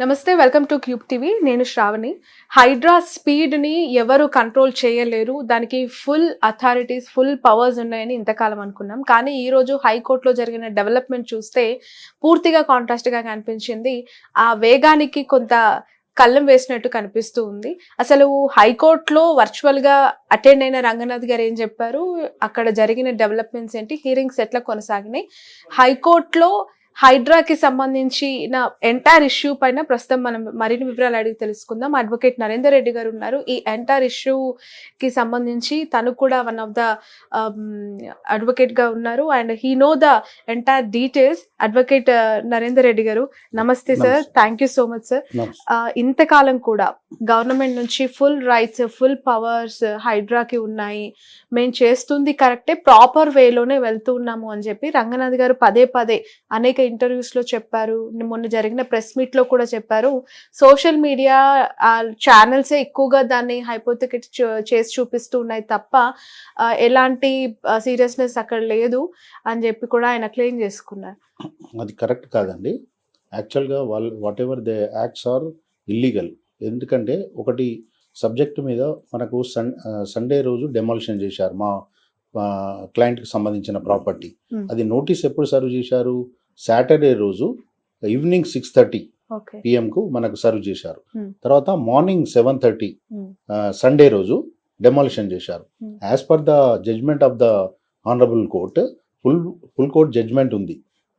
నమస్తే welcome to Cube TV. నేను శ్రావణి. హైడ్రా స్పీడ్ని ఎవరు కంట్రోల్ చేయలేరు. దానికి ఫుల్ అథారిటీస్ ఫుల్ పవర్స్ ఉన్నాయని ఇంతకాలం అనుకున్నాం. కానీ ఈరోజు హైకోర్టులో జరిగిన డెవలప్మెంట్ చూస్తే పూర్తిగా కాంట్రాస్ట్గా కనిపించింది. ఆ వేగానికి కొంత కళ్ళం వేసినట్టు కనిపిస్తూ ఉంది. అసలు హైకోర్టులో వర్చువల్గా అటెండ్ అయిన రంగనాథ్ గారు ఏం చెప్పారు? అక్కడ జరిగిన డెవలప్మెంట్స్ ఏంటి? హీరింగ్స్ ఎట్లా కొనసాగినాయి? హైకోర్టులో హైడ్రాకి సంబంధించిన ఎంటైర్ ఇష్యూ పైన ప్రస్తుతం మనం మరిన్ని వివరాలు అడిగి తెలుసుకుందాం. అడ్వకేట్ నరేందర్ రెడ్డి గారు ఉన్నారు. ఈ ఎంటైర్ ఇష్యూకి సంబంధించి తను కూడా వన్ ఆఫ్ ద అడ్వకేట్గా ఉన్నారు. And he know the entire details advocate Narender Reddy garu నమస్తే sir. Thank you so much sir. ఇంతకాలం కూడా గవర్నమెంట్ నుంచి ఫుల్ రైట్స్ ఫుల్ పవర్స్ హైడ్రాకి ఉన్నాయి. మేము చేస్తుంది కరెక్టే ప్రాపర్ వేలోనే వెళ్తూ ఉన్నాము అని చెప్పి రంగనాథ్ గారు పదే పదే అనేక ఇంటర్వ్యూస్లో చెప్పారు మొన్న జరిగిన ప్రెస్ మీట్లో కూడా చెప్పారు. సోషల్ మీడియా ఛానల్స్ ఎక్కువగా దాన్ని హైపోతికెట్ చేసి చూపిస్తూ ఉన్నాయి తప్ప ఎలాంటి సీరియస్నెస్ అక్కడ లేదు అని చెప్పి కూడా ఆయన క్లెయిమ్ చేసుకున్నారు. అది కరెక్ట్ కాదండి. యాక్చువల్గా వాళ్ళు whatever they acts are illegal ఎందుకంటే ఒకటి సబ్జెక్ట్ మీద మనకు సన్ సండే రోజు డెమాలిషన్ చేశారు మా క్లయింట్కి సంబంధించిన ప్రాపర్టీ Hmm. అది నోటీస్ ఎప్పుడు సర్వ్ చేశారు? సాటర్డే రోజు ఈవినింగ్ సిక్స్ థర్టీ పిఎంకు మనకు సర్వ్ చేశారు. Hmm. తర్వాత morning seven thirty Hmm. Sunday రోజు డెమాలిషన్ చేశారు. As per the judgement of the honourable court full full court judgement ఉంది.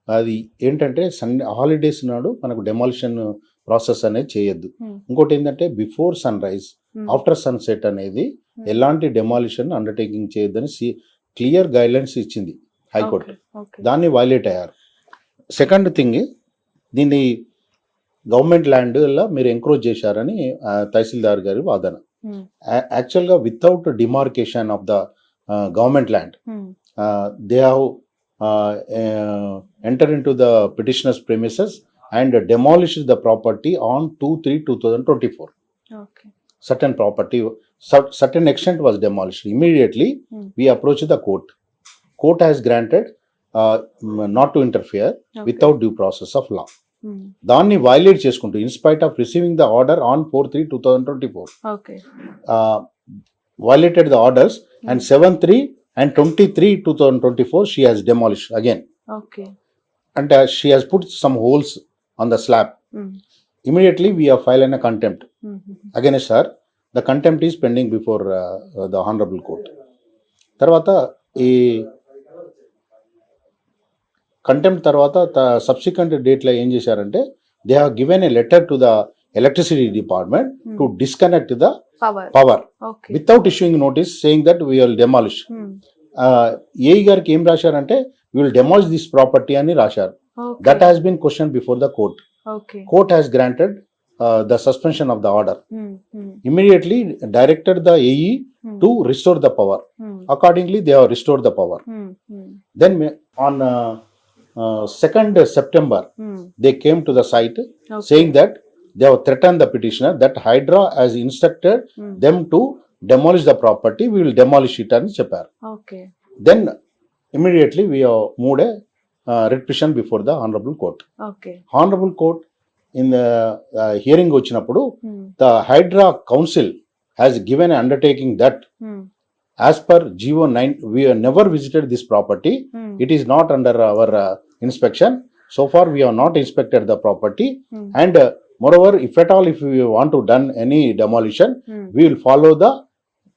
అది ఏంటంటే సండే హాలిడేస్ నాడు మనకు డెమాలిషన్ ప్రాసెస్ అనేది చేయొద్దు. Hmm. ఇంకోటి ఏంటంటే before sunrise after sunset అనేది ఎలాంటి డెమాలిషన్ అండర్టేకింగ్ చేయొద్దని క్లియర్ గైడ్లైన్స్ ఇచ్చింది హైకోర్టు. దాన్ని వైలేట్ అయ్యారు. సెకండ్ థింగ్ దీన్ని గవర్నమెంట్ ల్యాండ్లో మీరు ఎంక్రోచ్ చేశారని తహసీల్దార్ గారి వాదన. యాక్చువల్గా without demarcation of the government land they have enter into the petitioners premises and demolish the property on two three two thousand twenty four okay certain property cer- certain extent was demolished. Immediately Hmm. we approached the court. Not to interfere without due process of law. దాన్ని violate చేసుకుంటూ in spite of receiving the order on four three two thousand twenty four violated the orders and seven three and twenty three two thousand twenty four she has demolish again అంటే she has put some holes on the slab immediately we are file an contempt against sir the contempt is pending before the honourable court తర్వాత ఈ contempt తర్వాత subsequent డేట్లో ఏం చేశారంటే they have given a letter to the electricity department to disconnect the power power without issuing notice saying that we will demolish AE గారికి ఏం రాశారంటే will demolish this property అని రాశారు. That has been question before the court court has granted the suspension of the order immediately directed the AE to restore the power. Accordingly, they have restored the power. Then ma- uh, uh, 2nd September, they came to the site saying that they have threatened the petitioner that Hydra has instructed them to demolish the property. We will demolish it and చెప్పారు a uh, writ petition before the honorable court. Okay Honorable court in the uh, hearing వచ్చినప్పుడు the Hydra Council has given an undertaking that as per GO 9, we have never visited this property. It is not under our uh, inspection. So far, we have not inspected the property. Mm. And uh, moreover, if at all, if we want to done any demolition, mm. we will follow the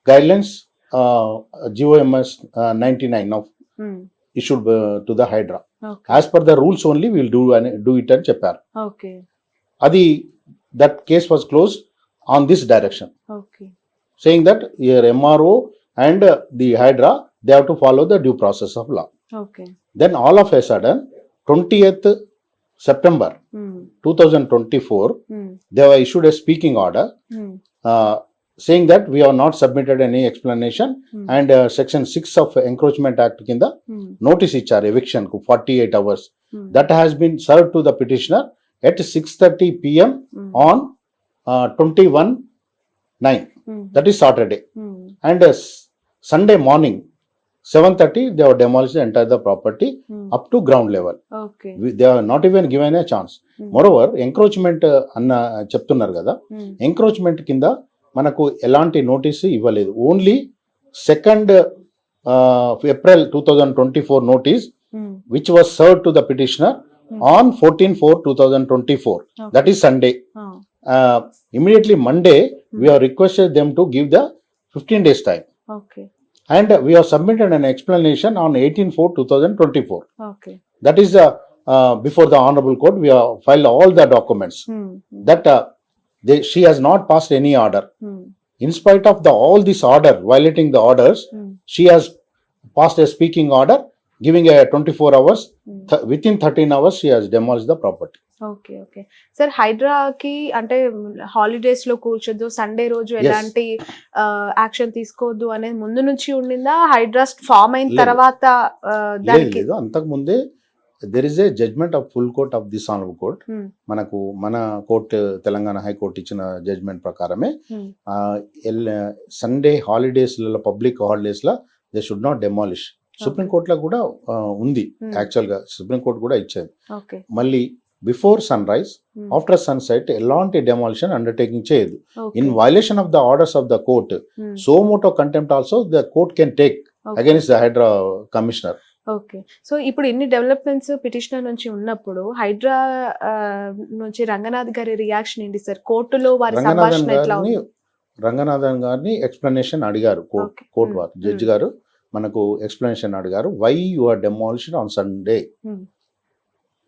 guidelines uh, GOMS uh, 99 of mm. issued uh, to the Hydra. Okay. As per the rules only, we will do an, do it and Japan. Okay. Adi, that case was closed on this direction. Okay. Saying that your MRO and uh, the Hydra, they have to follow the due process of law. Okay. Then all of a sudden, 20th September hmm. 2024, hmm. they were issued a speaking order hmm. uh, saying that we are not submitted any explanation and uh, Section 6 of Encroachment Act in the notice notice HR eviction 48 hours. That has been served to the petitioner at 6.30 p.m. On uh, 21st night that is Saturday. And uh, Sunday morning. Seven thirty they are demolish enter the property up to ground level they are not even given a chance moreover encroachment అన్న చెప్తున్నారు కదా. Encroachment కింద మనకు ఎలాంటి notice ఇవ్వలేదు. Only second April two thousand twenty four notice which was serve to the petitioner on fourteen four two thousand twenty four that is Sunday immediately monday we have requested them to give the 15 days time. Okay and we have submitted an explanation on 18 4 2024 okay that is uh, uh, before the honorable court we have filed all the documents. That uh, they, she has not passed any order. In spite of the all this order violating the orders she has passed a speaking order giving a 24 hours th- within 13 hours she has demolished the property okay okay sir హైడ్రాకి అంటే హాలిడేస్లో కూర్చోద్దు Sunday రోజు. ఎలాంటి action తీసుకోవద్దు అనేది ముందు నుంచి ఉండిందా Hydraa form అయిన. తర్వాత దానికి అంతకు ముందే there is a judgement of full court of this honourable court Hmm. మనకు మన కోర్టు తెలంగాణ హైకోర్టు ఇచ్చిన జడ్జ్మెంట్ ప్రకారమే Hmm. Sunday holidays public holidays law they should not demolish supreme కోర్టులో కూడా ఉంది Hmm. యాక్చువల్గా సుప్రీం కోర్టు కూడా ఇచ్చేది ఓకే మళ్ళీ before sunrise. After sunset ఎలాంటి డెమాలిషన్ అండర్టేకింగ్ చేయదు in violation of the orders of the court. Suo motu contempt also the court can take okay. Against the HYDRAA commissioner okay so ఇప్పుడు ఇన్ని developments petitioner నుంచి ఉన్నప్పుడు హైడ్రా నుంచి రంగనాథ్ గారి reaction ఏంటి sir కోర్టులో వారి సంభాషణ ఎట్లా రంగనాథన్ గారిని ఎక్స్ప్లెనేషన్ అడిగారు కోర్ట్. Court Hmm. వారు జడ్జి Hmm. గారు మనకు ఎక్స్ప్లెనేషన్ అడిగారు why you are demolition on Sunday.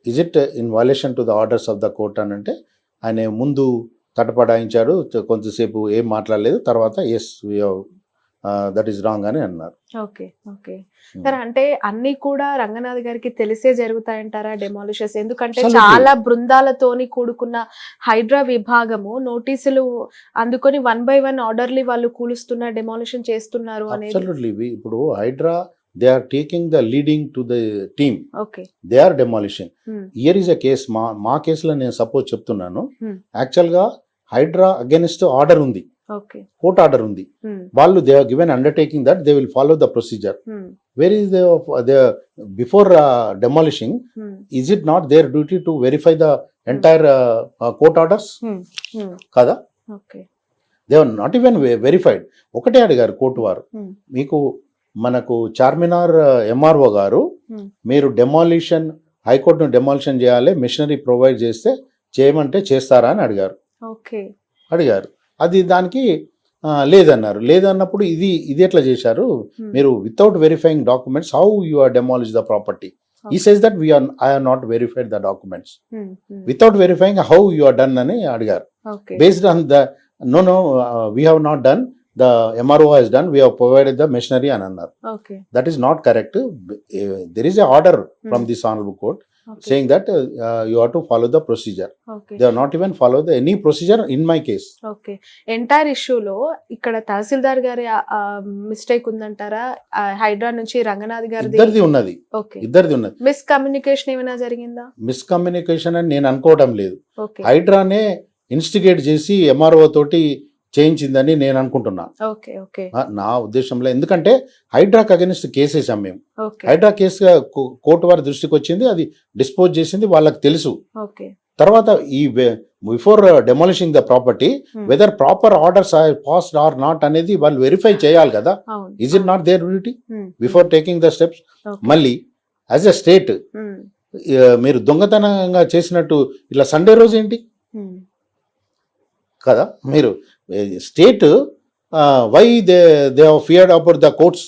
Is it in violation to the orders of the court అని అంటే ఆయన ముందు తటపడాయించాడు కొంతసేపు ఏం మాట్లాడలేదు తర్వాత ఎస్ దట్ ఈస్ రాంగ్ అని అన్నారు ఓకే ఓకే. సార్ అంటే అన్ని కూడా రంగనాథ్ గారికి తెలిసే జరుగుతాయంటారా డెమాలిషన్స్ ఎందుకంటే. చాలా బృందాలతోని కూడుకున్న హైడ్రా విభాగము నోటీసులు అందుకొని వన్ బై వన్ ఆర్డర్లీ వాళ్ళు కూలుస్తున్న డెమాలిషన్ చేస్తున్నారు అనేది ఇప్పుడు HYDRAA they are taking the leading to the team they are demolishing year is a case మా మా కేసులో నేను సపోజ్ చెప్తున్నాను. Hmm. యాక్చువల్గా హైడ్రా అగేనిస్ట్ ఆర్డర్ ఉంది. కోర్ట్ ఆర్డర్ ఉంది. వాళ్ళు they are given undertaking that they will follow the procedure where is the before demolishing is it not their duty to verify the entire court orders కదా? They are not even verified ఒకటే అడిగారు court వారు. Hmm. మీకు మనకు Charminar MRO గారు Hmm. మీరు demolition హైకోర్టును demolition చేయాలి మిషనరీ ప్రొవైడ్ చేస్తే చేయమంటే చేస్తారా అని అడిగారు. ఓకే. అడిగారు. అది దానికి లేదన్నారు. లేదన్నప్పుడు ఇది ఇది ఎట్లా చేశారు? మీరు without verifying documents how you are demolish the property he says that we are I are not verified the documents without verifying how you are done అని అడిగారు. Okay based on the no no uh, we have the MRO he's done we provided the machinery అని అన్నారు that is not correct there is a order from this honourable court saying that you who follow the procedure they are not even follow the any procedure in my case okay entire ఇష్యూలో ఇక్కడ తహసీల్దార్ గారి mistake ఉందంటారా హైదరాబాద్ నుంచి రంగనాథ్ గారి ఇద్దరిది ఉన్నది. ఇద్దరిది ఉన్నది. మిస్కమ్యూనికేషన్ ఏమైనా జరిగిందా? మిస్కమ్యూనికేషన్ అని నేను అనుకోవడం లేదు. హైడ్రానే ఇన్స్టిగేట్ చేసి ఎంఆర్ఓ తోటి చేయించిందని నేను అనుకుంటున్నా. నా ఉద్దేశంలో ఎందుకంటే హైడ్రాక్ అగెనిస్ట్ కేసేసాం మేము. ఓకే. హైడ్రా కేసు కోర్టు వారి దృష్టికి వచ్చింది అది డిస్పోజ్ చేసింది వాళ్ళకి తెలుసు. తర్వాత ఈ before demolishing the property. Whether proper orders passed or not అనేది వాళ్ళు వెరిఫై చేయాలి కదా. Is it not their duty. Before taking the steps. మళ్ళీ యాజ్ ఎ స్టేట్. మీరు దొంగతనంగా చేసినట్టు ఇలా సండే రోజు ఏంటి? Hmm. కదా? మీరు state why they they feared about the courts.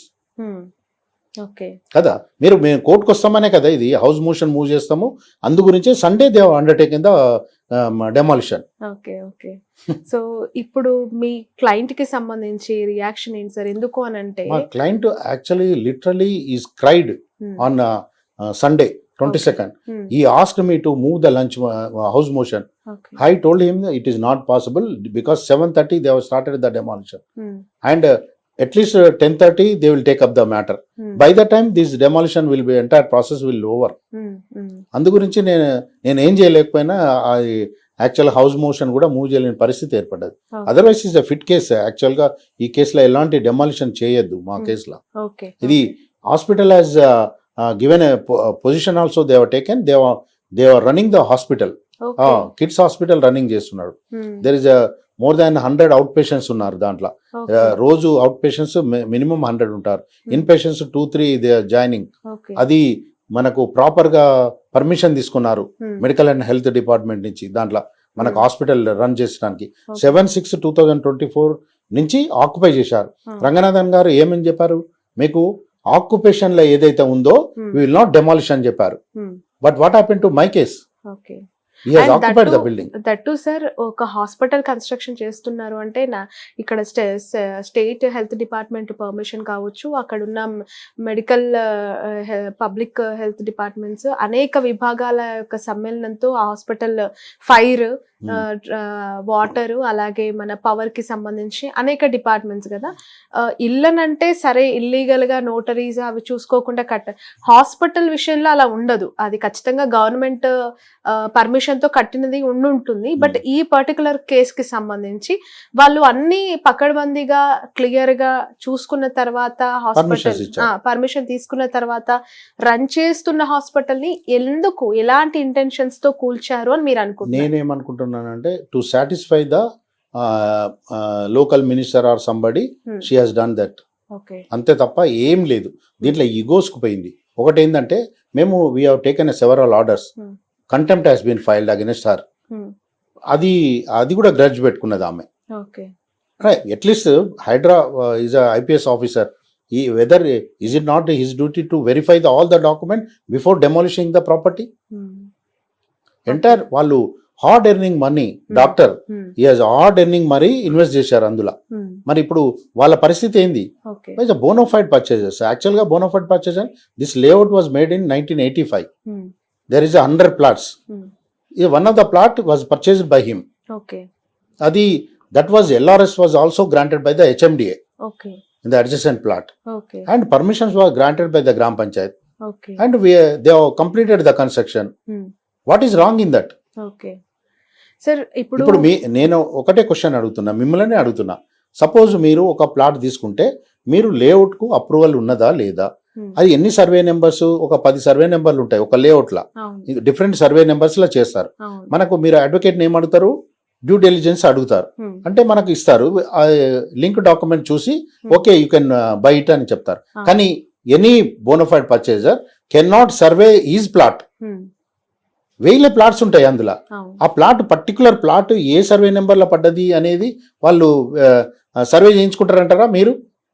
Okay. కదా? మీరు మేము కోర్టుకు వస్తామనే కదా ఇది? హౌస్ మోషన్ మూవ్ చేస్తాము. అందు గురించే Sunday they undertaking the demolition okay okay. So ఇప్పుడు మీ క్లయింట్కి సంబంధించి రియాక్షన్ ఏంటి సార్? ఎందుకు అని అంటే మా client actually literally is cried. On Sunday twenty second Hmm. He ask me to move the lunch house motion I told him it is not possible because seven thirty they started the demolition Hmm. And at least ten thirty they will take up the matter Hmm. By the time this demolition will be entire process will over Hmm. Hmm. అందు గురించి నేను నేను ఏం చేయలేకపోయినా actual house motion కూడా move చేయలేని పరిస్థితి ఏర్పడ్డది. Otherwise is a fit case యాక్చువల్గా ఈ కేసులో ఎలాంటి డెమాలిషన్ చేయొద్దు మా Hmm. కేసులో ఓకే ఇది okay. hospital were taken they were they were running the hospital. Okay uh, kids hospital running చేస్తున్నాడు there is more than hundred out patients ఉన్నారు దాంట్లో. రోజు అవుట్ పేషెంట్స్ మినిమం హండ్రెడ్ ఉంటారు. In patients two three they are joining అది మనకు ప్రాపర్గా permission తీసుకున్నారు medical and health department నుంచి దాంట్లో. మనకు Hmm. Hospital run చేసడానికి seven six two thousand twenty four నుంచి ఆక్యుపై చేశారు. రంగనాథన్ గారు ఏమని చెప్పారు? మీకు ఆక్యుపేషన్లో ఏదైతే ఉందో విల్ నాట్ డెమాలిష్ అని చెప్పారు. But what happen to my case that sir ఒక హాస్పిటల్ కన్స్ట్రక్షన్ చేస్తున్నారు. అంటే నా ఇక్కడ స్టేట్ హెల్త్ డిపార్ట్మెంట్ పర్మిషన్ కావచ్చు. అక్కడ ఉన్న మెడికల్ పబ్లిక్ హెల్త్ డిపార్ట్మెంట్స్ అనేక విభాగాల యొక్క సమ్మేళనంతో ఆ హాస్పిటల్ ఫైర్ వాటర్ అలాగే మన పవర్కి సంబంధించి అనేక డిపార్ట్మెంట్స్ కదా. ఆ, ఇళ్ళనంటే సరే ఇల్లీగల్గా నోటరీస్ అవి చూసుకోకుండా కట్ట హాస్పిటల్ విషయంలో అలా ఉండదు. అది ఖచ్చితంగా గవర్నమెంట్ పర్మిషన్ తో కట్టినది ఉండి ఉంటుంది బట్ ఈ పర్టికులర్ కేస్కి సంబంధించి వాళ్ళు అన్ని పకడ్బందీగా క్లియర్గా చూసుకున్న తర్వాత హాస్పిటల్. పర్మిషన్ తీసుకున్న తర్వాత రన్ చేస్తున్న హాస్పిటల్ని ఎందుకు ఎలాంటి ఇంటెన్షన్స్తో కూల్చారు అని మీరు అనుకుంటున్నారు? నేనేమనుకుంటున్నానంటే to satisfy the local minister or somebody Hmm. She has done that okay అంతే తప్ప ఏం లేదు. దీంట్లో ఈగోస్కు పోయింది. ఒకటి ఏంటంటే మేము we have taken a several orders Hmm. Contempt has been filed against her Hmm. అది అది కూడా గ్రడ్జ్ పెట్టుకున్నది ఆమె. At least HYDRAA is IPS officer ఈ whether is it not his duty to verify the all the document before demolishing the property entire వాళ్ళు hard earning money doctor ఈ has hard earning money invest చేశారు అందులో. మరి ఇప్పుడు వాళ్ళ పరిస్థితి ఏంది? బోనోఫైడ్ పర్చేజెస్ యాక్చువల్గా bona fide purchase this layout was made in nineteen eighty five there is hundred plots one of the plot was purchased by him అది that was LRS was also granted by the HMDA in the adjacent plot and permissions was granted by the gram panchayat and they completed the construction what is wrong in that sir ఇప్పుడు ఇప్పుడు మీ నేను ఒకటే question అడుగుతున్నా మిమ్మల్ని అడుగుతున్నా suppose మీరు ఒక plot తీసుకుంటే మీరు లేఅవుట్కు అప్రూవల్ ఉన్నదా లేదా. అది ఎన్ని సర్వే నెంబర్స్? ఒక పది సర్వే నెంబర్లు ఉంటాయి ఒక లేఅవుట్ లా అవును డిఫరెంట్ సర్వే నెంబర్స్లో చేస్తారు మనకు మీరు అడ్వకేట్ ఏం అడుగుతారు? డ్యూ డెలిజెన్స్ అడుగుతారు. Hmm. అంటే మనకు ఇస్తారు. లింక్ డాక్యుమెంట్ చూసి okay you can buy it అని చెప్తారు. కానీ any bona fide purchaser can not survey is plot Hmm. వేల ప్లాట్స్ ఉంటాయి అందులో. ఆ ప్లాట్ పర్టికులర్ ప్లాట్ ఏ సర్వే నెంబర్లో పడ్డది అనేది వాళ్ళు సర్వే చేయించుకుంటారంటారా మీరు?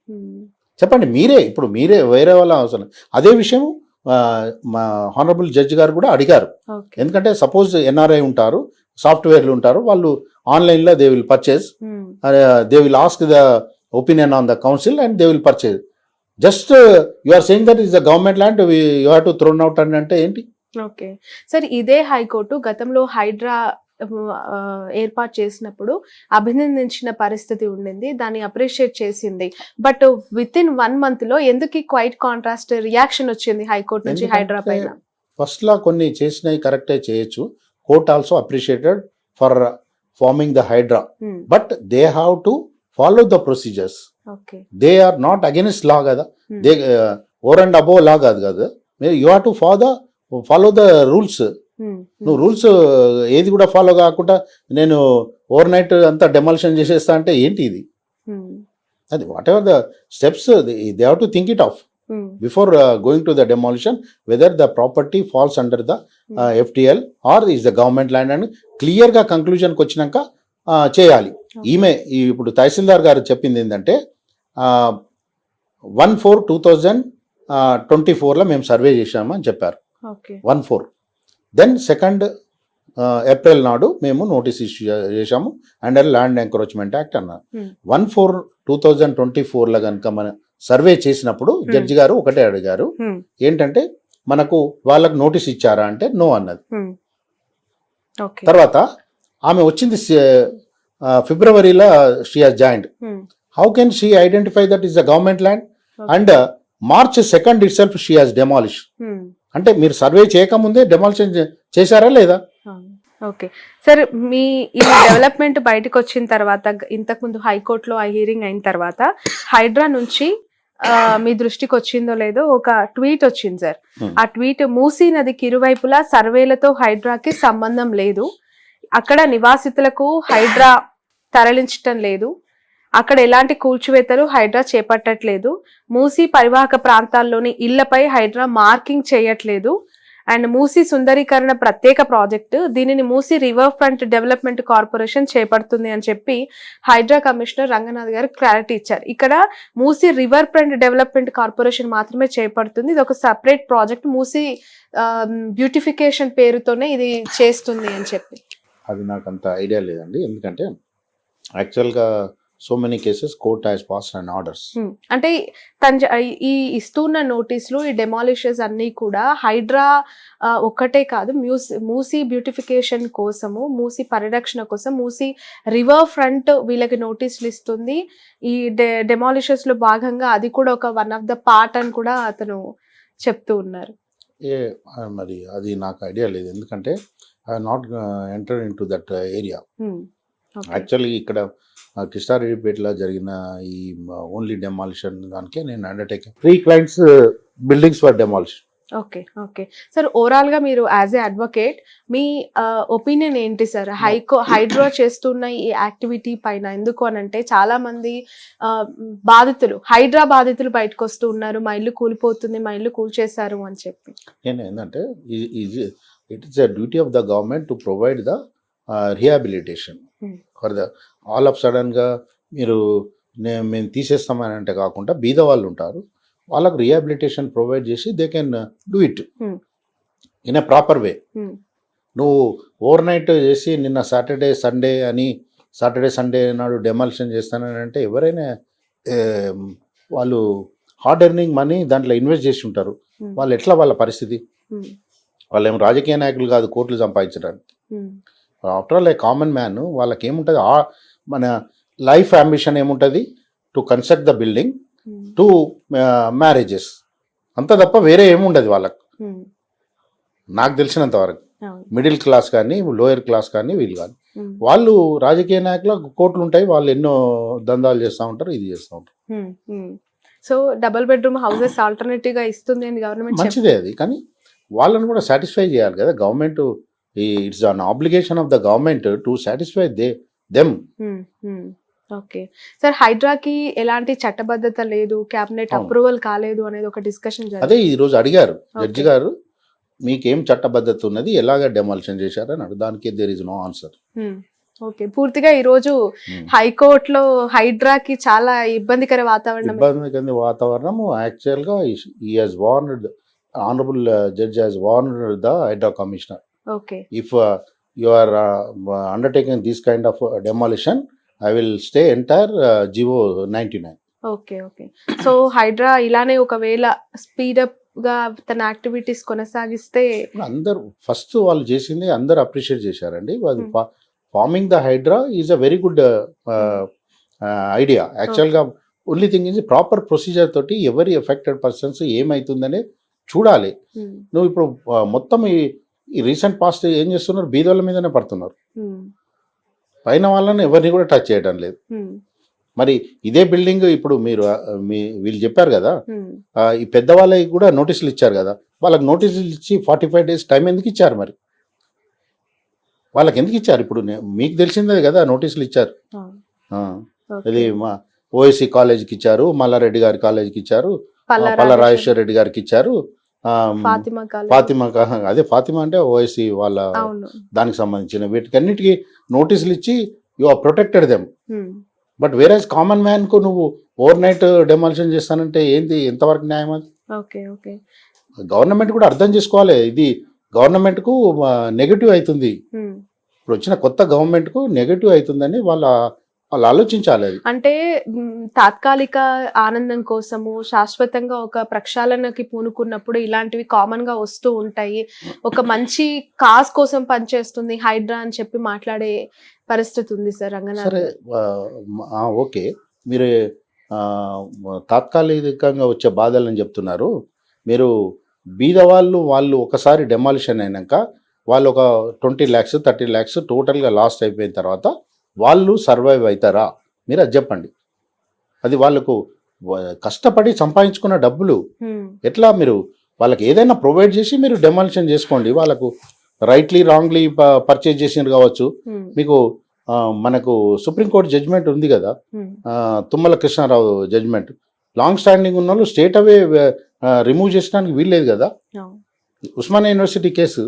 Hmm. చెప్పండి మీరే ఇప్పుడు మీరే వేరే వాళ్ళ అవసరం. అదే విషయం మా హానరబుల్ జడ్జి గారు కూడా అడిగారు. ఎందుకంటే సపోజ్ ఎన్ఆర్ఐ ఉంటారు సాఫ్ట్వేర్లు ఉంటారు వాళ్ళు ఆన్లైన్లో they will purchase. They will ask the opinion on the council and they will purchase just you are saying that is the government land you have to thrown out అని అంటే ఏంటి? Okay. Sir ఇదే high court గతంలో హైడ్రా ఏర్పాటు చేసినప్పుడు అభినందించిన పరిస్థితి ఉండింది దాన్ని అప్రిషియేట్ చేసింది. బట్ విత్ ఇన్ వన్ మంత్లో ఎందుకు క్వైట్ కాంట్రాస్ట్ రియాక్షన్ వచ్చింది హైకోర్టు నుంచి పైన? ఫస్ట్ లా కొన్ని చేసినవి కరెక్టే చేయొచ్చు. Court also appreciated for forming the HYDRAA. Hmm. But they have to follow the procedures. Okay. They are not against law కదా. Hmm. They over and above law కాదు కదా. You have to follow the follow the rules. నువ్వు rules ఏది కూడా follow కాకుండా నేను over night అంతా demolition చేసేస్తా అంటే ఏంటి ఇది. అది whatever the steps they have to think it of. Before going to the demolition whether the property falls under the FTL or is the government land అని క్లియర్గా కంక్లూజన్కి వచ్చినాక చేయాలి. ఈమె ఇప్పుడు తహసీల్దార్ గారు చెప్పింది ఏంటంటే one four two thousand twenty ఫోర్లో మేము సర్వే చేశాము అని చెప్పారు one four then second April నాడు మేము నోటీస్ ఇష్యూ చేశాము అండర్ ల్యాండ్ ఎంక్రోచ్మెంట్ యాక్ట్ అన్నారు Hmm. One four two thousand twenty ఫోర్లో కనుక మన సర్వే చేసినప్పుడు జడ్జి గారు ఒకటే అడిగారు Hmm. ఏంటంటే మనకు వాళ్ళకు నోటీస్ ఇచ్చారా అంటే నో అన్నది Hmm. తర్వాత ఆమె వచ్చింది ఫిబ్రవరిలో she has joint Hmm. How can she identify that is the government land. And March second itself she has demolish Hmm. అంటే మీరు సర్వే చేయకముందే డెమాలిషన్ చేశారా లేదా. ఓకే. సార్ మీ ఈ డెవలప్మెంట్ బయటకు వచ్చిన తర్వాత ఇంతకుముందు హైకోర్టులో ఆ హీరింగ్ అయిన తర్వాత హైడ్రా నుంచి మీ దృష్టికి వచ్చిందో లేదో ఒక ట్వీట్ వచ్చింది సార్. Hmm. ఆ ట్వీట్ మూసీ నదికి ఇరువైపులా సర్వేలతో హైడ్రాకి సంబంధం లేదు. అక్కడ నివాసితులకు హైడ్రా తరలించటం లేదు. అక్కడ ఎలాంటి కూల్చివేతలు హైడ్రా చేపట్టట్లేదు. మూసీ పరివాహక ప్రాంతాల్లోని ఇళ్ళపై హైడ్రా మార్కింగ్ చేయట్లేదు. అండ్ మూసీ సుందరీకరణ ప్రత్యేక ప్రాజెక్టు దీనిని Musi river front development corporation చేపడుతుంది అని చెప్పి హైడ్రా కమిషనర్ రంగనాథ్ గారు క్లారిటీ ఇచ్చారు. ఇక్కడ Musi river front development corporation మాత్రమే చేపడుతుంది. ఇది ఒక సపరేట్ ప్రాజెక్ట్. మూసీ బ్యూటిఫికేషన్ పేరుతోనే ఇది చేస్తుంది అని చెప్పి. అది నాకు అంత ఐడియా లేదండి. ఎందుకంటే యాక్చువల్గా so many cases court has pass and orders. అంటే తన ఈ ఇస్తున్న నోటీసులు ఈ డెమాలిషెస్ అన్నీ కూడా హైడ్రా ఒక్కటే కాదు మ్యూసి మూసీ బ్యూటిఫికేషన్ కోసము మూసీ పరిరక్షణ కోసం మూసీ రివర్ ఫ్రంట్ వీళ్ళకి నోటీసులు ఇస్తుంది. ఈ డె డెమాలిషెస్లో భాగంగా అది కూడా ఒక వన్ ఆఫ్ ద పార్ట్ అని కూడా అతను చెప్తూ ఉన్నారు. ఏ మరి అది నాకు ఐడియా లేదు. ఎందుకంటే I not enter into that area. Actually ఇక్కడ ఆ, కృష్ణారెడ్డిపేటలో జరిగిన ఈ ఓన్లీ డెమాలిషన్ దానికే నేను undertake three clients buildings for demolition okay okay sir ఓవరాల్గా మీరు యాజ్ ఏ అడ్వకేట్ మీ ఒపీనియన్ ఏంటి సార్ హైకో హైడ్రో చేస్తున్న ఈ యాక్టివిటీ పైన ఎందుకు అని అంటే చాలా మంది ఆ, బాధితులు హైడ్రా బాధితులు బయటకు వస్తూ ఉన్నారు మా ఇల్లు కూలిపోతుంది మా ఇల్లు కూల్చేశారు అని చెప్పి. నేను ఏంటంటే it the duty of the government to provide the rehabilitation. For the all of సడన్గా మీరు నేను మేము తీసేస్తామని అంటే కాకుండా బీద వాళ్ళు ఉంటారు వాళ్ళకు రిహాబిలిటేషన్ ప్రొవైడ్ చేసి they can do it. In a proper way. నువ్వు ఓవర్ నైట్ చేసి నిన్న సాటర్డే సండే అని సాటర్డే సండే నాడు డెమాలిషన్ చేస్తానని అంటే ఎవరైనా ఏ, వాళ్ళు హార్డ్ ఎర్నింగ్ మనీ దాంట్లో ఇన్వెస్ట్ చేసి ఉంటారు Hmm. వాళ్ళు ఎట్లా వాళ్ళ పరిస్థితి Hmm. వాళ్ళు ఏం రాజకీయ నాయకులు కాదు కోట్లు సంపాదించడానికి Hmm. After all a common man వాళ్ళకి ఏముంటుంది? ఆ- మన లైఫ్ అంబిషన్ ఏముంటుంది? To construct the building. To marriages అంత తప్ప వేరే ఏముండదు వాళ్ళకు. Hmm. నాకు తెలిసినంత వరకు. మిడిల్ క్లాస్ కానీ లోయర్ క్లాస్ కానీ వీళ్ళు కానీ Hmm. వాళ్ళు రాజకీయ నాయకులు కోట్లు ఉంటాయి. వాళ్ళు ఎన్నో దందాలు చేస్తూ ఉంటారు ఇది చేస్తూ ఉంటారు. సో డబుల్ బెడ్రూమ్ హౌసెస్ ఆల్టర్నేటివ్గా ఇస్తుంది అని గవర్నమెంట్ మంచిదే అది. కానీ వాళ్ళని కూడా సాటిస్ఫై చేయాలి కదా. Government it's an obligation of the government to satisfy they them okay sir హైడ్రాకి ఎలాంటి చట్టబద్ధత లేదు క్యాబినెట్. అప్రూవల్ కాలేదు అనేది ఒక డిస్కషన్ అదే ఈ రోజు అడిగారు జడ్జి. గారు మీకేం చట్టబద్ధత ఉన్నది ఎలాగ డెమాలిషన్ చేశారని అడిగారు. దానికి there is no answer okay పూర్తిగా ఈ రోజు హైకోర్టులో హైడ్రాకి చాలా ఇబ్బందికర వాతావరణం ఇబ్బంది వాతావరణం. యాక్చువల్గా he has warned honourable judge has warned the HYDRAA commissioner if you are undertaking this kind of demolition I will stay entire GO ninety nine okay okay. So HYDRAA ఇలానే ఒకవేళ స్పీడప్గా తన యాక్టివిటీస్ కొనసాగిస్తే అందరు ఫస్ట్ వాళ్ళు చేసింది అందరు appreciate చేశారండి. అది Hmm. Forming the HYDRAA is a very good idea. యాక్చువల్గా only thing is proper procedure తోటి ఎవరి ఎఫెక్టెడ్ పర్సన్స్ ఏమవుతుందని చూడాలి. ఉమ్, నువ్వు ఇప్పుడు మొత్తం ఈ ఈ రీసెంట్ పాస్ట్ ఏం చేస్తున్నారు? బీదోళ్ళ మీదనే పడుతున్నారు. పైన వాళ్ళని ఎవరిని కూడా టచ్ చేయడం లేదు. మరి ఇదే బిల్డింగ్ ఇప్పుడు మీరు మీ వీళ్ళు చెప్పారు కదా? ఈ పెద్దవాళ్ళకి కూడా నోటీసులు ఇచ్చారు కదా? వాళ్ళకి నోటీసులు ఇచ్చి ఫార్టీ ఫైవ్ డేస్ టైం ఎందుకు ఇచ్చారు మరి? వాళ్ళకి ఎందుకు ఇచ్చారు? ఇప్పుడు మీకు తెలిసిందే కదా నోటీసులు ఇచ్చారు. ఇది మా ఓఎస్సి కాలేజ్కి ఇచ్చారు మల్లారెడ్డి గారి కాలేజ్కి ఇచ్చారు పల్లా రాజేశ్వరి, రెడ్డి గారికి ఇచ్చారు. ఫాతిమా అదే ఫాతిమా అంటే ఓఎస్సి వాళ్ళ దానికి సంబంధించిన వీటికన్నిటికీ నోటీసులు ఇచ్చి you are protected them. But వేరే కామన్ మ్యాన్కు నువ్వు ఓవర్ నైట్ డెమాలిషన్ చేస్తానంటే ఏంది? ఎంతవరకు న్యాయం అది? Okay okay. గవర్నమెంట్ కూడా అర్థం చేసుకోవాలి. ఇది గవర్నమెంట్కు నెగటివ్ అవుతుంది. ఇప్పుడు వచ్చిన కొత్త గవర్నమెంట్కు నెగటివ్ అవుతుందని వాళ్ళ వాళ్ళు ఆలోచించాలి అంటే తాత్కాలిక ఆనందం కోసము శాశ్వతంగా ఒక ప్రక్షాళనకి పూనుకున్నప్పుడు ఇలాంటివి కామన్గా వస్తూ ఉంటాయి. ఒక మంచి కాజ్ కోసం పనిచేస్తుంది హైడ్రా అని చెప్పి మాట్లాడే పరిస్థితి ఉంది సార్ రంగనాథ్ ఓకే. మీరు తాత్కాలికంగా వచ్చే బాధలని చెప్తున్నారు. మీరు బీద వాళ్ళు వాళ్ళు ఒకసారి డెమాలిషన్ అయినాక వాళ్ళు ఒక ట్వంటీ ల్యాక్స్ థర్టీ ల్యాక్స్ టోటల్గా లాస్ట్ అయిపోయిన తర్వాత వాళ్ళు సర్వైవ్ అవుతారా మీరు అది చెప్పండి. అది వాళ్ళకు కష్టపడి సంపాదించుకున్న డబ్బులు ఎట్లా మీరు వాళ్ళకి ఏదైనా ప్రొవైడ్ చేసి మీరు డెమాలిషన్ చేసుకోండి. వాళ్ళకు రైట్లీ రాంగ్లీ పర్చేజ్ చేసినారు కావచ్చు. మీకు మనకు సుప్రీంకోర్టు జడ్జిమెంట్ ఉంది కదా. Tummala Krishnarao judgement long standing ఉన్న వాళ్ళు స్టేట్ అవే రిమూవ్ చేసడానికి వీల్లేదు కదా. Osmania university case.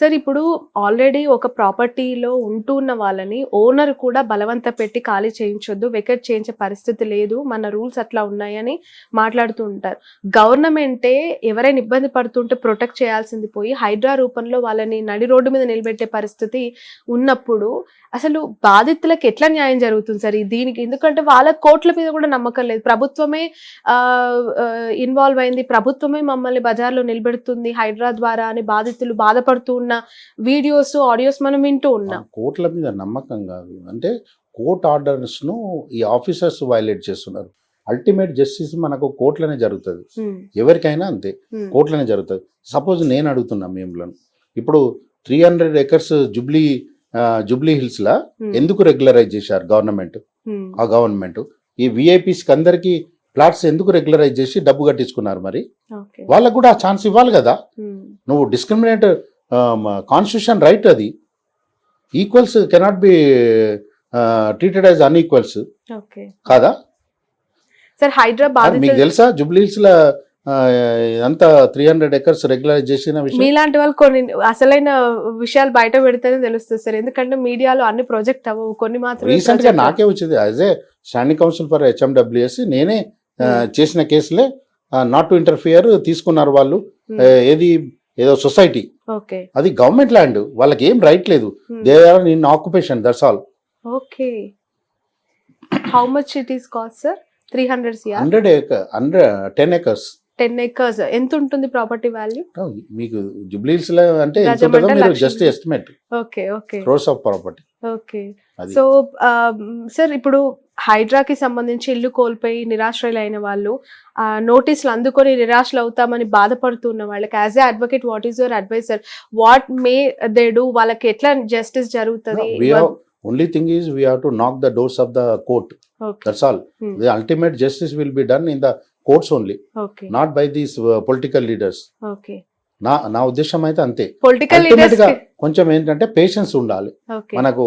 సార్ ఇప్పుడు ఆల్రెడీ ఒక ప్రాపర్టీలో ఉంటున్న వాళ్ళని ఓనర్ కూడా బలవంత పెట్టి ఖాళీ చేయించొద్దు వెకెట్ చేయించే పరిస్థితి లేదు మన రూల్స్ అట్లా ఉన్నాయని మాట్లాడుతూ ఉంటారు. గవర్నమెంటే ఎవరైనా ఇబ్బంది పడుతుంటే ప్రొటెక్ట్ చేయాల్సింది పోయి హైడ్రా రూపంలో వాళ్ళని నడి రోడ్డు మీద నిలబెట్టే పరిస్థితి ఉన్నప్పుడు అసలు బాధితులకు ఎట్లా న్యాయం జరుగుతుంది సార్? దీనికి ఎందుకంటే వాళ్ళ కోట్ల మీద కూడా నమ్మకం లేదు. ప్రభుత్వమే ఇన్వాల్వ్ అయింది. ప్రభుత్వమే మమ్మల్ని బజార్లో నిలబెడుతుంది. హైడ్రా ద్వారా అని బాధితులు బాధపడుతూ ఉన్న వీడియోస్ ఆడియోస్ మనం వింటూ ఉన్నాం. కోర్టుల మీద నమ్మకం కాదు. అంటే కోర్ట్ ఆర్డర్స్ను ఈ ఆఫీసర్స్ వైలేట్ చేస్తున్నారు. అల్టిమేట్ జస్టిస్ మనకు కోర్టులోనే జరుగుతుంది. ఎవరికైనా అంతే. కోర్టులోనే జరుగుతుంది. సపోజ్ నేను అడుగుతున్నా మేములను ఇప్పుడు three hundred acres Jubilee Jubilee Hills లా ఎందుకు రెగ్యులరైజ్ చేశారు గవర్నమెంట్ ఆ గవర్నమెంట్ ఈ విఐపీస్కి అందరికి ప్లాట్స్ ఎందుకు రెగ్యులరైజ్ చేసి డబ్బు కట్టించుకున్నారు మరి? వాళ్ళకు కూడా ఆ ఛాన్స్ ఇవ్వాలి కదా. నువ్వు డిస్క్రిమినేట్ కాన్స్టిట్యూషన్ రైట్ అది. Equals cannot be treated as unequals okay కాదా? సార్ హైడ్రా మరి మీకు తెలుసా? జుబ్లీహిల్స్లో అంతా త్రీ హండ్రెడ్ ఎకర్స్ రెగ్యులరైజ్ చేసిన విషయం. మీలాంటి వాళ్ళు కొన్ని అసలైన విషయాలు బయట పెడితేనే తెలుస్తుంది సార్ ఎందుకంటే మీడియాలో అన్ని ప్రాజెక్ట్ అవ్వవు. కొన్ని మాత్రమే రీసెంట్గా నాకే వచ్చింది. As a standing council for HMWS నేనే Hmm. చేసిన కేసులే నాట్ టు ఇంటర్ఫియర్ తీసుకున్నారు వాళ్ళు. Hmm. ఏది ఏదో సొసైటీ అది గవర్నమెంట్ ల్యాండ్ వాళ్ళకి ఏం రైట్ లేదు. They are in occupation that's all okay. How much it is cost sir three hundred hundred hundred ten acres ten acres ఎంత ఉంటుంది ప్రాపర్టీ వాల్యూ మీకు జుబ్లీహిల్స్లో అంటే. Just estimate okay okay. Crores of property okay. So sir ఇప్పుడు హైడ్రాకి సంబంధించి ఇల్లు కోల్పోయి నిరాశ్రయులైన వాళ్ళు నోటీసులు అందుకొని నిరాశలు అవుతామని బాధపడుతున్న వాళ్ళకి as a advocate what is your advisor what may they do వాళ్ళకి ఎట్లా జస్టిస్ జరుగుతుంది? Only thing is we have to knock the doors of the court that's all. The ultimate justice will be done in the courts only not by these political leaders నా నా ఉద్దేశం అయితే అంతే. పొలిటికల్గా కొంచెం ఏంటంటే పేషెన్స్ ఉండాలి. మనకు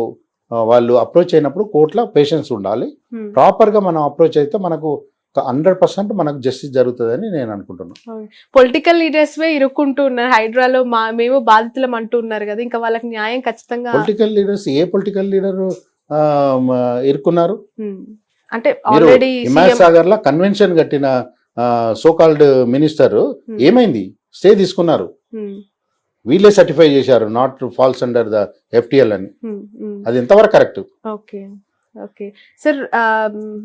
వాళ్ళు అప్రోచ్ అయినప్పుడు కోర్టులో పేషెన్స్ ఉండాలి. Hmm. ప్రాపర్గా మనం అప్రోచ్ అయితే మనకు హండ్రెడ్ పర్సెంట్ మనకు జస్టిస్ జరుగుతుందని నేను అనుకుంటున్నాను పొలిటికల్ లీడర్స్ వే ఇరుక్కుంటూ ఉన్నారు. హైడ్రాలో మా మేము బాధితులం అంటూ ఉన్నారు కదా ఇంకా వాళ్ళకి న్యాయం ఖచ్చితంగా పొలిటికల్ లీడర్స్ ఏ పొలిటికల్ లీడర్ ఇరుక్కున్నారు? Hmm. అంటే ఆల్రెడీ హిమాయత్ సాగర్లో కన్వెన్షన్ కట్టిన సోకాల్డ్ మినిస్టర్ Hmm. ఏమైంది? స్టే తీసుకున్నారు. వీళ్ళే సర్టిఫై చేశారు not falls under the FTL అని. అది ఎంతవరకు correct okay okay sir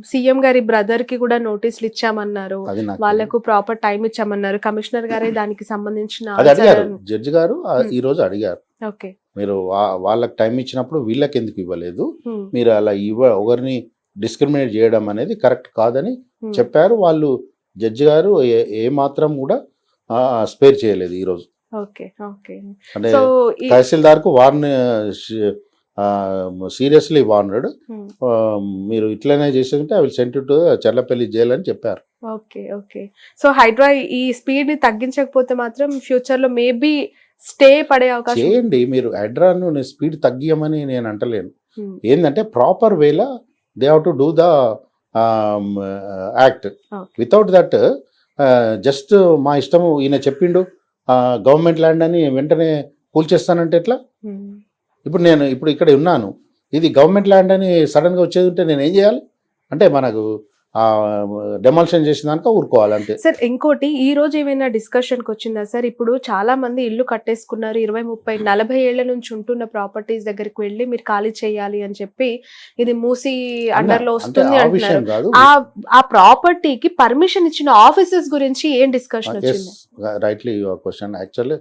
CM గారి బ్రదర్కి కూడా నోటీసులు ఇచ్చామన్నారు. వాళ్ళకు ప్రాపర్ టైం ఇచ్చామన్నారు. కమిషనర్ గారే దానికి సంబంధించిన అది అడిగారు. answer- జడ్జి గారు Hmm. ఈ రోజు అడిగారు. ఓకే మీరు వాళ్ళకి టైం ఇచ్చినప్పుడు వీళ్ళకి ఎందుకు ఇవ్వలేదు? Hmm. మీరు అలా ఇవ్వ ఒకరిని డిస్క్రిమినేట్ చేయడం అనేది కరెక్ట్ కాదని Hmm. చెప్పారు. వాళ్ళు జడ్జి గారు ఏ- మాత్రం కూడా స్పేర్ చేయలేదు ఈ రోజు. ఓకే ఓకే అంటే తహసీల్దార్కు వార్న్ సీరియస్లీ వార్నడ్. మీరు ఇట్లనే చేస్తుంటే I will sent to Cherlapalli jail అని చెప్పారు. Okay okay. సో హైడ్రా ఈ స్పీడ్ని తగ్గించకపోతే మాత్రం ఫ్యూచర్లో మేబీ స్టే పడే అవకాశం చేయండి. మీరు అడ్రాను స్పీడ్ తగ్గియమని నేను అంటలేను. ఏంటంటే proper way they have to do the act. Without that just మా ఇష్టము ఈయన చెప్పిండు. గవర్నమెంట్ ల్యాండ్ అని వెంటనే కూల్చేస్తానంటే ఎట్లా. ఇప్పుడు నేను ఇప్పుడు ఇక్కడ ఉన్నాను. ఇది గవర్నమెంట్ ల్యాండ్ అని సడన్గా వచ్చేది ఉంటే నేను ఏం చేయాలి? అంటే మనకు డెమాల్షన్ చేసిన దానిక ఊరుకోవాలి అంతే. సార్ ఇంకోటి ఈ రోజు ఏమైనా డిస్కషన్కి వచ్చిందా సార్? ఇప్పుడు చాలా మంది ఇల్లు కట్టేసుకున్నారు. ఇరవై ముప్పై నలభై ఏళ్ళ నుంచి ఉంటున్న ప్రాపర్టీస్ దగ్గరికి వెళ్ళి మీరు ఖాళీ చేయాలి అని చెప్పి ఇది మూసి అండర్లో వస్తుంది ఆ అంటున్నారు. ఆ ఆ ప్రాపర్టీకి పర్మిషన్ ఇచ్చిన ఆఫీసర్స్ గురించి ఏం డిస్కషన్ వచ్చింది? Rightly your question actually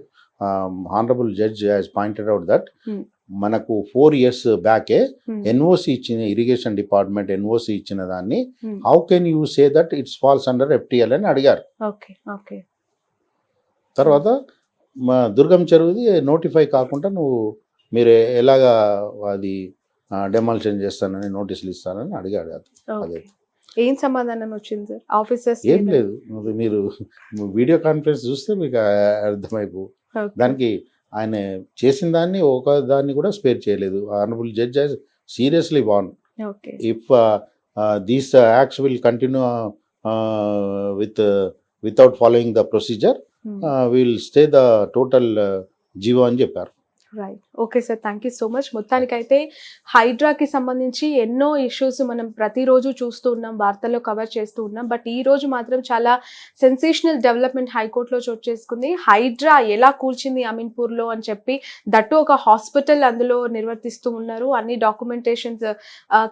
honourable judge has pointed out that. మనకు ఫోర్ ఇయర్స్ బ్యాకే. ఎన్ఓసి ఇచ్చిన ఇరిగేషన్ డిపార్ట్మెంట్ ఎన్ఓసి ఇచ్చిన దాన్ని. How can you say that it's falls under FTL అని అడిగారు తర్వాత మా దుర్గం చెరువుది నోటిఫై కాకుండా నువ్వు మీరు ఎలాగా అది డెమాలిషన్ చేస్తానని నోటీసులు ఇస్తానని అడిగాడు అతను. ఏం సమాధానం వచ్చింది? సార్ ఆఫీసర్స్ ఏం లేదు. మీరు వీడియో కాన్ఫరెన్స్ చూస్తే మీకు అర్థమైపో. దానికి ఆయన చేసిన దాన్ని ఒక దాన్ని కూడా స్పేర్ చేయలేదు. Honourable judge has seriously warn. will continue uh, uh, with uh, without following the procedure, Hmm. stay the total uh, GO అని చెప్పారు. Right okay sir thank you so much మొత్తానికైతే హైడ్రాకి సంబంధించి ఎన్నో ఇష్యూస్ మనం ప్రతిరోజు చూస్తూ ఉన్నాం వార్తల్లో కవర్ చేస్తూ ఉన్నాం. బట్ ఈ రోజు మాత్రం చాలా సెన్సేషనల్ డెవలప్మెంట్ హైకోర్టులో చోటు చేసుకుంది. హైడ్రా ఎలా కూల్చింది అమీన్పూర్లో అని చెప్పి దట్టు ఒక హాస్పిటల్ అందులో నిర్వర్తిస్తూ ఉన్నారు. అన్ని డాక్యుమెంటేషన్స్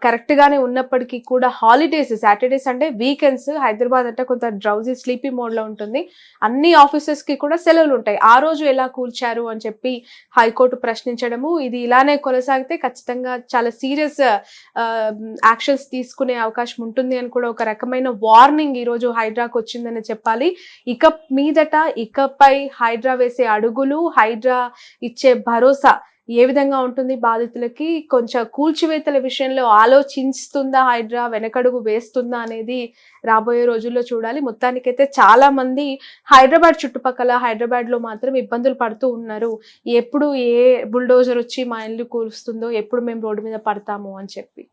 కరెక్ట్గానే uh, uh, ఉన్నప్పటికీ కూడా హాలిడేస్ సాటర్డేస్ అంటే వీకెండ్స్ హైదరాబాద్ అంటే కొంత డ్రౌజీ స్లీపీ మోడ్లో ఉంటుంది. అన్ని ఆఫీసెస్కి కూడా సెలవులు ఉంటాయి. ఆ రోజు ఎలా కూల్చారు అని చెప్పి హైకోర్టు ప్రశ్నించడము ఇది ఇలానే కొనసాగితే ఖచ్చితంగా చాలా సీరియస్ యాక్షన్స్ తీసుకునే అవకాశం ఉంటుంది అని కూడా ఒక రకమైన వార్నింగ్ ఈరోజు హైడ్రాకు వచ్చిందని చెప్పాలి. ఇక మీదట ఇకపై హైడ్రా వేసే అడుగులు హైడ్రా ఇచ్చే భరోసా ఏ విధంగా ఉంటుంది బాధితులకి కొంచెం కూల్చివేతల విషయంలో ఆలోచిస్తుందా హైడ్రా వెనకడుగు వేస్తుందా అనేది రాబోయే రోజుల్లో చూడాలి. మొత్తానికైతే చాలా మంది హైదరాబాద్ చుట్టుపక్కల హైదరాబాద్లో మాత్రం ఇబ్బందులు పడుతూ ఉన్నారు. ఎప్పుడు ఏ బుల్డోజర్ వచ్చి మా ఇల్లు కూలుస్తుందో ఎప్పుడు మేము రోడ్డు మీద పడతాము అని చెప్పి.